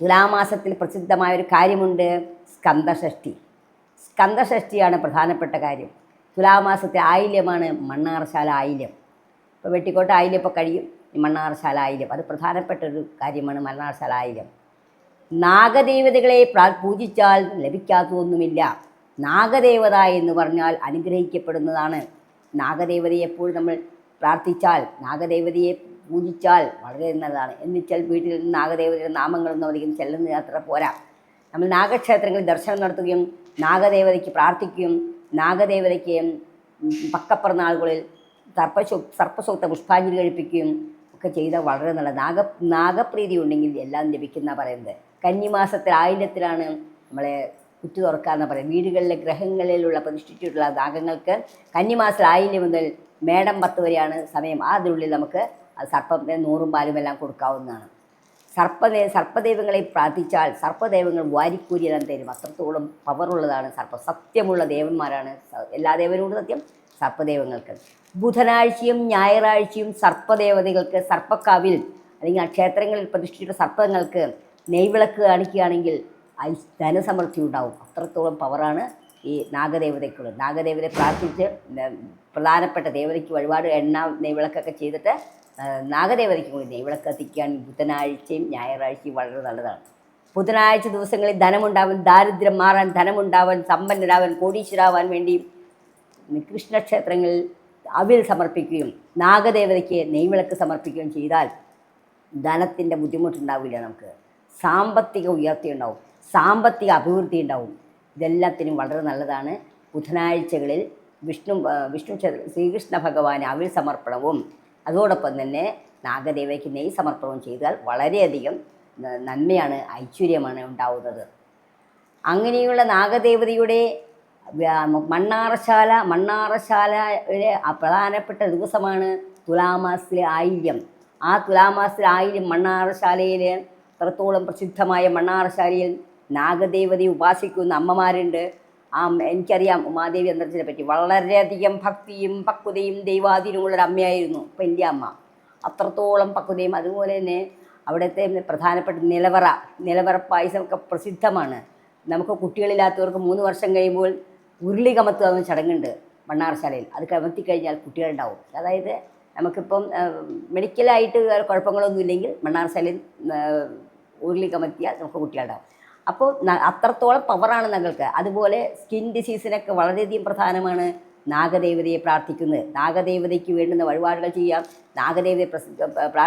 തുലാമാസത്തിൽ പ്രസിദ്ധമായ ഒരു കാര്യമുണ്ട് സ്കന്ദഷഷ്ഠി സ്കന്ദഷഷ്ഠിയാണ് പ്രധാനപ്പെട്ട കാര്യം. തുലാമാസത്തെ ആയില്യമാണ് മണ്ണാറശാല ആയില്യം. ഇപ്പോൾ വെട്ടിക്കോട്ട് ആയില്യം ഇപ്പോൾ കഴിയും. ഈ മണ്ണാറശാല ആയില്യം. അത് പ്രധാനപ്പെട്ട ഒരു കാര്യമാണ് മണ്ണാറശാല ആയില്യം. നാഗദേവതകളെ പൂജിച്ചാൽ ലഭിക്കാത്തതൊന്നുമില്ല. നാഗദേവത എന്ന് പറഞ്ഞാൽ അനുഗ്രഹിക്കപ്പെടുന്നതാണ്. നാഗദേവതയെ എപ്പോഴും നമ്മൾ പ്രാർത്ഥിച്ചാൽ നാഗദേവതയെ പൂജിച്ചാൽ വളരെ നല്ലതാണ്. എന്നുവെച്ചാൽ വീട്ടിൽ നാഗദേവതയുടെ നാമങ്ങളൊന്നും അധികം ചെല്ലുന്ന അത്ര പോരാ. നമ്മൾ നാഗക്ഷേത്രങ്ങളിൽ ദർശനം നടത്തുകയും നാഗദേവതയ്ക്ക് പ്രാർത്ഥിക്കുകയും നാഗദേവതയ്ക്ക് പക്കപ്പിറന്നാളുകളിൽ സർപ്പശു സർപ്പസൂക്ത പുഷ്പാഞ്ജലി കഴിപ്പിക്കുകയും ഒക്കെ ചെയ്താൽ വളരെ നല്ല നാഗ നാഗപ്രീതി ഉണ്ടെങ്കിൽ എല്ലാം ലഭിക്കുന്ന പറയുന്നത്. കന്നിമാസത്തിൽ ആയില്യത്തിലാണ് നമ്മളെ കുറ്റി തുറക്കാന്ന് പറയും വീടുകളിലെ ഗ്രഹങ്ങളിലുള്ള പ്രതിഷ്ഠിച്ചിട്ടുള്ള നാഗങ്ങൾക്ക് കന്നിമാസത്തിൽ ആയില്യം മുതൽ മേടം പത്ത് വരെയാണ് സമയം. അതിനുള്ളിൽ നമുക്ക് അത് സർപ്പം നൂറും പാലും എല്ലാം കൊടുക്കാവുന്നതാണ്. സർപ്പദേ സർപ്പദൈവങ്ങളെ പ്രാർത്ഥിച്ചാൽ സർപ്പദൈവങ്ങൾ വാരിക്കൂരിയെല്ലാം തരും. അത്രത്തോളം പവറുള്ളതാണ് സർപ്പ. സത്യമുള്ള ദേവന്മാരാണ് എല്ലാ ദേവനോടും സത്യം സർപ്പദൈവങ്ങൾക്ക്. ബുധനാഴ്ചയും ഞായറാഴ്ചയും സർപ്പദേവതകൾക്ക് സർപ്പക്കാവിൽ അല്ലെങ്കിൽ ക്ഷേത്രങ്ങളിൽ പ്രതിഷ്ഠിച്ച സർപ്പങ്ങൾക്ക് നെയ്വിളക്ക് കാണിക്കുകയാണെങ്കിൽ ധനസമൃദ്ധി ഉണ്ടാവും. അത്രത്തോളം പവറാണ് ഈ നാഗദേവതയ്ക്കുള്ളത് നാഗദേവതയെ പ്രാർത്ഥിച്ച് പ്രധാനപ്പെട്ട ദേവതയ്ക്ക് വഴിപാട് എണ്ണ നെയ്വിളക്കൊക്കെ ചെയ്തിട്ട് നാഗദേവതയ്ക്ക് കൂടി നെയ്വിളക്ക് എത്തിക്കാൻ ബുധനാഴ്ചയും ഞായറാഴ്ചയും വളരെ നല്ലതാണ്. ബുധനാഴ്ച ദിവസങ്ങളിൽ ധനമുണ്ടാവാൻ ദാരിദ്ര്യം മാറാൻ ധനമുണ്ടാവാൻ സമ്പന്നരാവാൻ കോടീശ്വരാവാൻ വേണ്ടി കൃഷ്ണക്ഷേത്രങ്ങളിൽ അവിൽ സമർപ്പിക്കുകയും നാഗദേവതയ്ക്ക് നെയ്വിളക്ക് സമർപ്പിക്കുകയും ചെയ്താൽ ധനത്തിന്റെ ബുദ്ധിമുട്ടുണ്ടാവില്ല നമുക്ക്. സാമ്പത്തിക ഉയർച്ച ഉണ്ടാവും സാമ്പത്തിക അഭിവൃദ്ധി ഉണ്ടാവും ഇതെല്ലാത്തിനും വളരെ നല്ലതാണ്. ബുധനാഴ്ചകളിൽ വിഷ്ണു വിഷ്ണു ശ്രീകൃഷ്ണ ഭഗവാന് അവിൽ സമർപ്പണവും അതോടൊപ്പം തന്നെ നാഗദേവയ്ക്ക് നെയ് സമർപ്പണവും ചെയ്താൽ വളരെയധികം നന്മയാണ് ഐശ്വര്യമാണ് ഉണ്ടാവുന്നത്. അങ്ങനെയുള്ള നാഗദേവതയുടെ മണ്ണാറശാല മണ്ണാറശാലയുടെ പ്രധാനപ്പെട്ട ദിവസമാണ് തുലാമാസിലെ ആയില്യം. ആ തുലാമാസിലെ ആയില്യം മണ്ണാറശാലയിൽ അത്രത്തോളം പ്രസിദ്ധമായ മണ്ണാറശാലയിൽ നാഗദേവതയെ ഉപാസിക്കുന്ന അമ്മമാരുണ്ട്. ആ എനിക്കറിയാം ഉമാദേവി അന്തരത്തിനെ പറ്റി വളരെയധികം ഭക്തിയും പക്വതയും ദൈവാധീനമുള്ളൊരു അമ്മയായിരുന്നു ഇപ്പം എന്റെ അമ്മ. അത്രത്തോളം പക്വതയും അതുപോലെ തന്നെ അവിടുത്തെ പ്രധാനപ്പെട്ട നിലവറ നിലവറ പായസമൊക്കെ പ്രസിദ്ധമാണ്. നമുക്ക് കുട്ടികളില്ലാത്തവർക്ക് മൂന്ന് വർഷം കഴിയുമ്പോൾ ഉരുളി കമത്തുക എന്ന ചടങ്ങുണ്ട് മണ്ണാർശാലയിൽ. അത് കമത്തി കഴിഞ്ഞാൽ കുട്ടികളുണ്ടാവും. അതായത് നമുക്കിപ്പം മെഡിക്കലായിട്ട് കുഴപ്പങ്ങളൊന്നുമില്ലെങ്കിൽ മണ്ണാർശാലയിൽ ഉരുളി കമത്തിയാൽ നമുക്ക് കുട്ടികളുണ്ടാവും. അപ്പോൾ അത്രത്തോളം പവറാണ് ഞങ്ങൾക്ക്. അതുപോലെ സ്കിൻ ഡിസീസിനൊക്കെ വളരെയധികം പ്രധാനമാണ് നാഗദേവതയെ പ്രാർത്ഥിക്കുന്നത്. നാഗദേവതയ്ക്ക് വേണ്ടുന്ന വഴിപാടുകൾ ചെയ്യാം. നാഗദേവതയെ പ്രസ- പ്രാ